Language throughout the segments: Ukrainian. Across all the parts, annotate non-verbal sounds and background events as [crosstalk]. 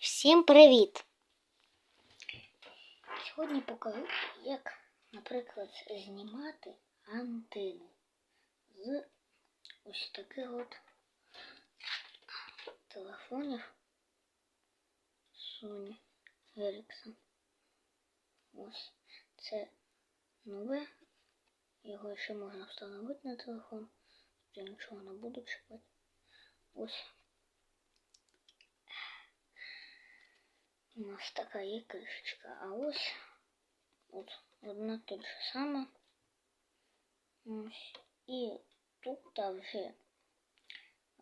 Всім привіт! Сьогодні покажу, як, наприклад, знімати антенну з ось таких от телефонів Sony Ericsson. Ось це нове. Його ще можна встановити на телефон. Я нічого не буду чіпати. Ось. У нас така є кришечка, а ось от одна тут же сама. Ось. І тут та вже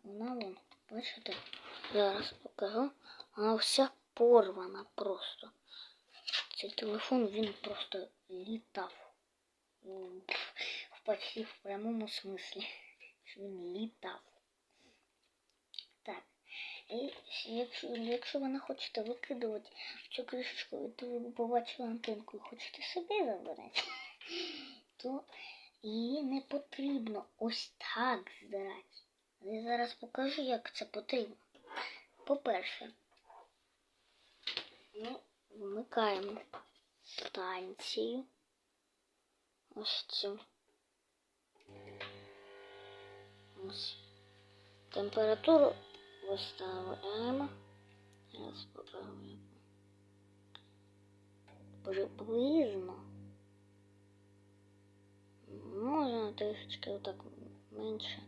вона вон, бачите, зараз покажу. Вона вся порвана просто. Цей телефон він просто літав. М, В почти в прямому смислі. що Він [laughs] літав. І якщо, якщо ви не хочете викидувати цю кришечку, і ви побачили антенку і хочете собі забирати, [laughs] то її не потрібно ось так здирати. Я зараз покажу, як це потрібно. По-перше, ми вмикаємо станцію. Ось цю. Ось. Температуру виставляємо. Зараз покажу. Приблизно. Можна трішечки отак менше.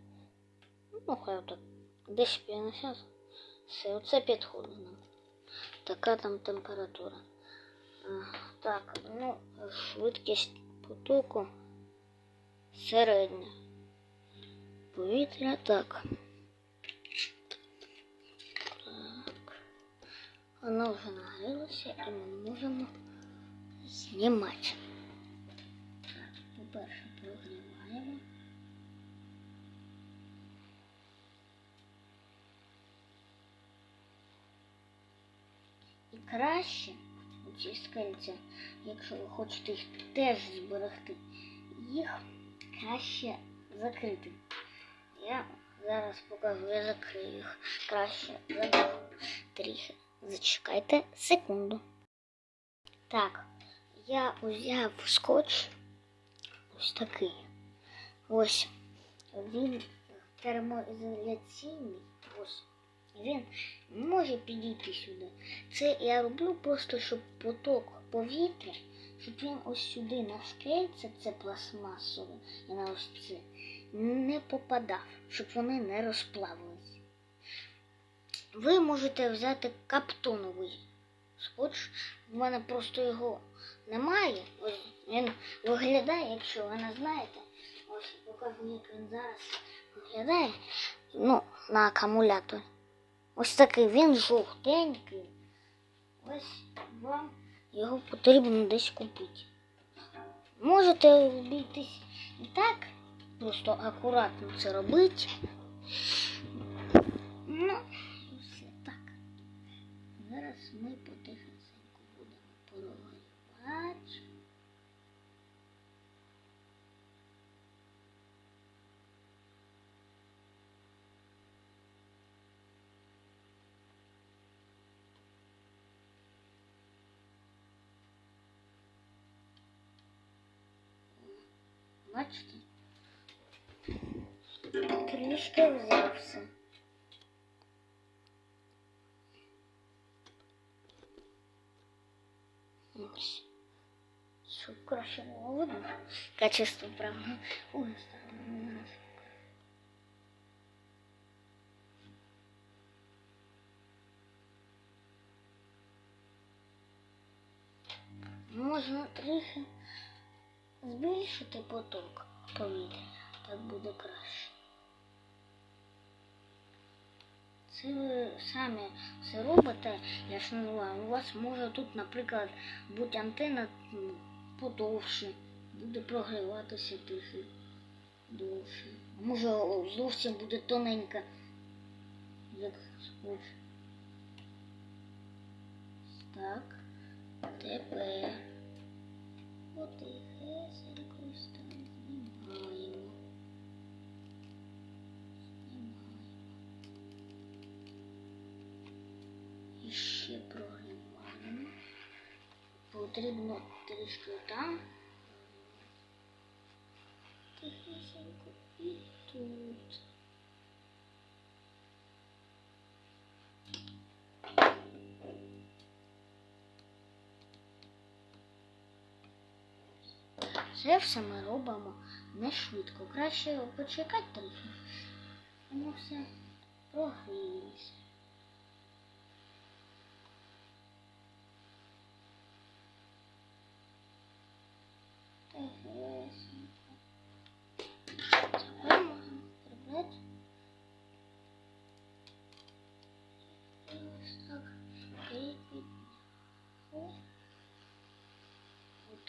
Ну, хай отак. Десь 50. Все, оце підходить нам. Така там температура. Так, ну, швидкість потоку середня. Повітря. Так. Воно вже нагрілося і ми можемо знімати. По-перше, прогріваємо. І краще ці скельця, якщо ви хочете їх теж зберегти, їх краще закрити. Я зараз покажу, я закрию їх краще забув. Трохи. Зачекайте секунду. Так, я взяв скотч ось такий. Ось він термоізоляційний. Ось він може підійти сюди. Це я роблю просто, щоб поток повітря, щоб він ось сюди на скельце, це пластмасове, і на ось це, не попадав, щоб вони не розплавилися. Ви можете взяти каптоновий скотч. В мене просто його немає. Ось він виглядає, якщо ви не знаєте. Ось покажу, як він зараз виглядає. Ну, на акумуляторі. Ось такий він жовтенький. Ось вам його потрібно десь купити. Можете обійтись і так, просто акуратно це робити. Бачите? Трішки взявся. Ось. Щоб краще було видно. Качество, правда. Ой. Можна трохи збільшити поток повітря. Так буде краще. Це ви самі все робите, я ж називаю. У вас може тут, наприклад, бути антенна подовше, буде прогріватися трохи довше. Може зовсім буде тоненька, як скотч. Так, тепер потихесенько ось так знімаємо. Знімаємо. І ще прогріваємо. Потрібно трішки там. Тихесенько і тут. Це все ми робимо не швидко. Краще почекати трохи. Воно все прогріється.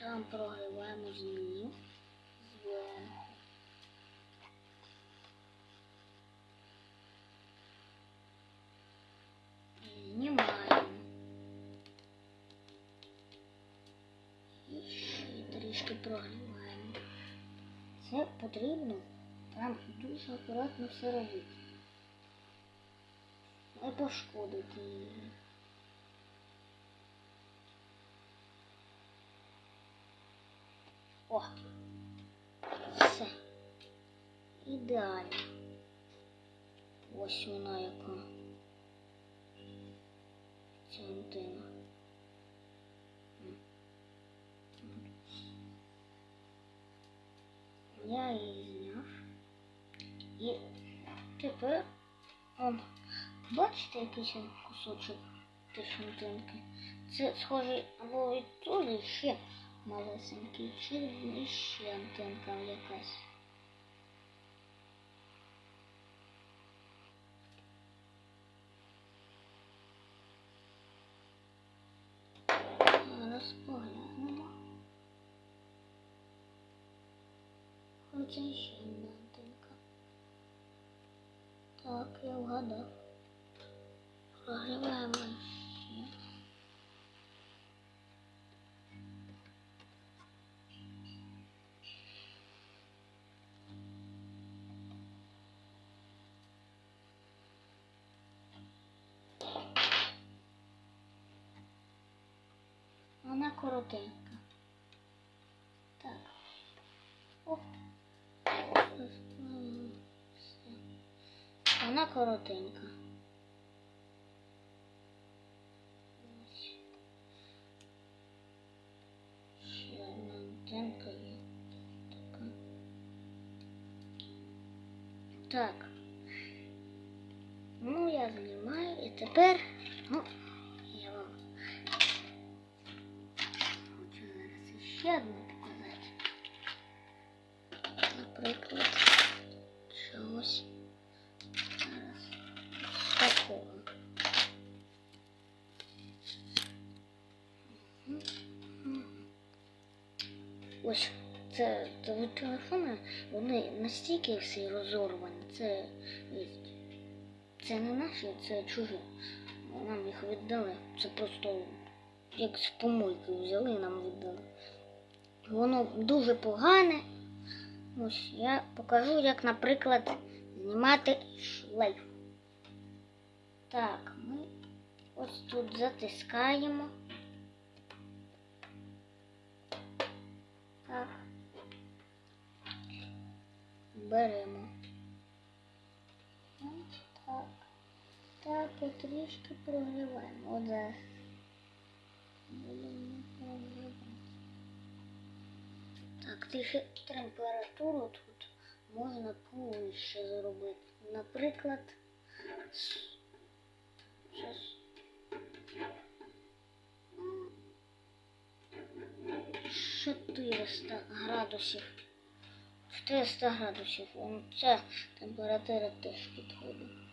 Там прогріваємо змію зверху. І Знімаємо. І ще трішки прогріваємо. Це потрібно там дуже акуратно все робити. Не пошкодити її. Ідеально. Ось вона яка. Ця антина. Я її зняв. І тепер он, бачите якийсь кусочок теж антинки? Це схожий або від туди ще малесенький, чи ще антенка якась. Хоча ще одна. Так, я вгадав. Прогріваємо ще. Вона коротенька. Вона коротенька. Ось. Ще одна антенка є. Така. Так. Ну, я знімаю і тепер, ну, я вам Хочу зараз ще одну показати. Наприклад, Це, від телефона, вони настільки всі розорвані. Це, це не наші, це чужі. Нам їх віддали. Це просто як з помойки взяли і нам віддали. Воно дуже погане. Ось я покажу, як, наприклад, знімати шлейф. Так, ми ось тут затискаємо. Беремо. Так. Так, і трішки прогріваємо. Зараз. Будемо прогрівати. Так, трішки температуру тут можна повище зробити. Наприклад. М, 400 градусів. 400 градусів. Це температура теж підходить.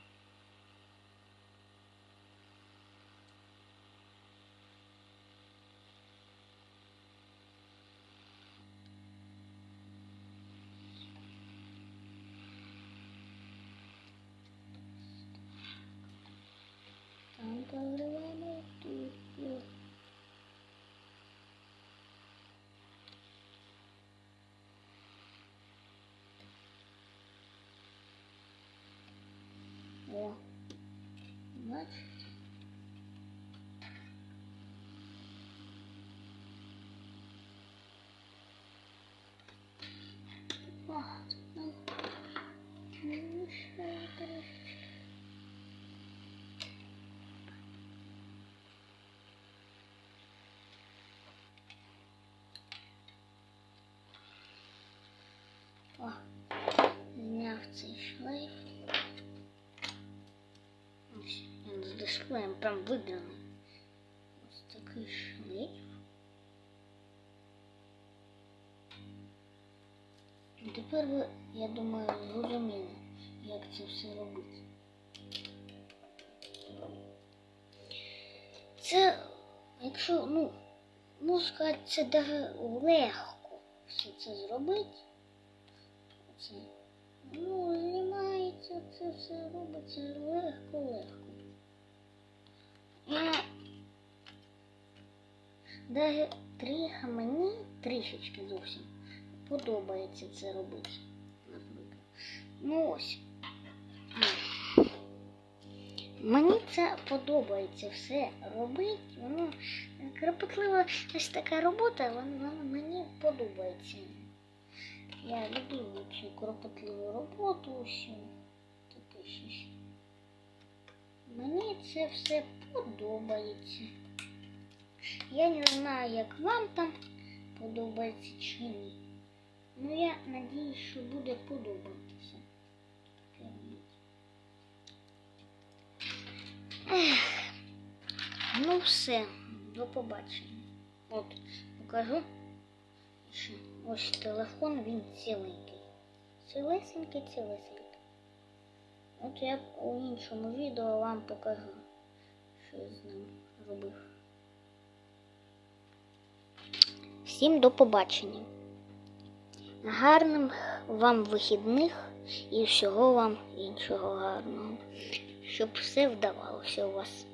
его убрать. О, мягкий шлейф. Він з прям видраний. Ось такий шлейф. І Тепер ви, я думаю, зрозуміли, як це все робити. Це, якщо, ну, можна сказати, це даже легко все це зробити. Це, ну, знімається, це все робиться легко-легко. Я даже тріха мені трішечки зовсім подобається це робити. Наприклад. Ну ось. Мені це подобається все робити. Воно кропотлива ось така робота, вона мені подобається. Я люблю цю кропотливу роботу усю. Таке щось. Мені це все подобається. Я не знаю, як вам там подобається чи ні. Ну я надіюсь, що буде подобатися. Ех. Ну все, до побачення. От, покажу. Ще. Ось телефон, він ціленький. Цілесенький, цілесенький. От я у іншому відео вам покажу, що я з ним робив. Всім до побачення. Гарним вам вихідних і всього вам іншого гарного. Щоб все вдавалося у вас.